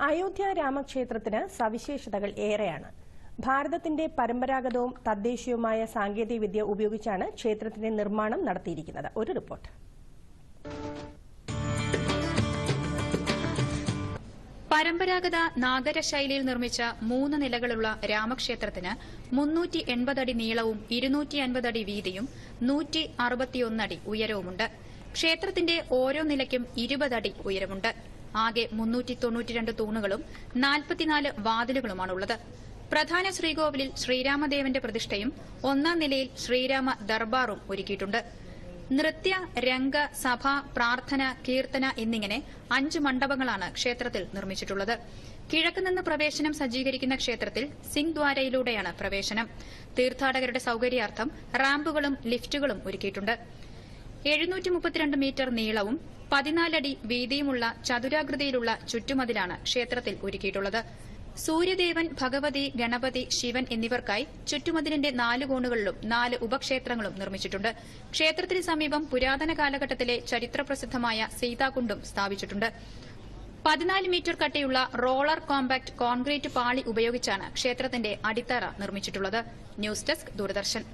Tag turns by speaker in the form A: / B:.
A: അയോധ്യ രാമക്ഷേത്രത്തിന് സവിശേഷതകൾ ഏറെയാണ്. ഭാരതത്തിന്റെ പരമ്പരാഗതവും തദ്ദേശീയവുമായ സാങ്കേതികവിദ്യ ഉപയോഗിച്ചാണ് ക്ഷേത്രത്തിന്റെ നിർമ്മാണം നടത്തിയിരിക്കുന്നത്. ഒരു റിപ്പോർട്ട്.
B: പരമ്പരാഗത നാഗര ശൈലിയിൽ നിർമ്മിച്ച മൂന്ന് നിലകളുള്ള രാമക്ഷേത്രത്തിന് മുന്നൂറ്റി എൺപതടി നീളവും ഇരുന്നൂറ്റി അൻപതടി വീതിയും നൂറ്റി അറുപത്തിയൊന്നടി ഉയരവുമുണ്ട്. ക്ഷേത്രത്തിന്റെ ഓരോ നിലയ്ക്കും ഇരുപതടി ഉയരമുണ്ട്. ആകെ മുന്നൂറ്റി തൊണ്ണൂറ്റിരണ്ട് തൂണുകളും നാൽപ്പത്തിനാല് വാതിലുകളുമാണുള്ളത്. പ്രധാന ശ്രീകോവിലിൽ ശ്രീരാമദേവന്റെ പ്രതിഷ്ഠയും ഒന്നാം നിലയിൽ ശ്രീരാമ ദർബാറും ഒരുക്കിയിട്ടുണ്ട്. നൃത്യ രംഗ സഭ പ്രാർത്ഥന കീർത്തന എന്നിങ്ങനെ അഞ്ച് മണ്ഡപങ്ങളാണ് ക്ഷേത്രത്തിൽ നിർമ്മിച്ചിട്ടുള്ളത്. കിഴക്ക് നിന്ന് പ്രവേശനം സജ്ജീകരിക്കുന്ന ക്ഷേത്രത്തിൽ സിംഗ് ദ്വാരയിലൂടെയാണ് പ്രവേശനം. തീർത്ഥാടകരുടെ സൌകര്യാർത്ഥം റാമ്പുകളും ലിഫ്റ്റുകളും ഒരുക്കിയിട്ടുണ്ട്. എഴുന്നൂറ്റി മീറ്റർ നീളവും പതിനാലടി വീതിയുമുള്ള ചതുരാകൃതിയിലുള്ള ചുറ്റുമതിലാണ് ക്ഷേത്രത്തിൽ ഒരുക്കിയിട്ടുള്ളത്. സൂര്യദേവൻ ഭഗവതി ഗണപതി ശിവൻ എന്നിവർക്കായി ചുറ്റുമതിലിന്റെ നാല് കോണുകളിലും നാല് ഉപക്ഷേത്രങ്ങളും നിർമ്മിച്ചിട്ടുണ്ട്. ക്ഷേത്രത്തിന് സമീപം പുരാതന കാലഘട്ടത്തിലെ ചരിത്രപ്രസിദ്ധമായ സീതാകുണ്ടും സ്ഥാപിച്ചിട്ടുണ്ട്. പതിനാല് മീറ്റർ കട്ടിയുള്ള റോളർ കോമ്പാക്ട് കോൺക്രീറ്റ് പാളി ഉപയോഗിച്ചാണ് ക്ഷേത്രത്തിന്റെ അടിത്തറ നിർമ്മിച്ചിട്ടുള്ളത്. News desk Doordarshan.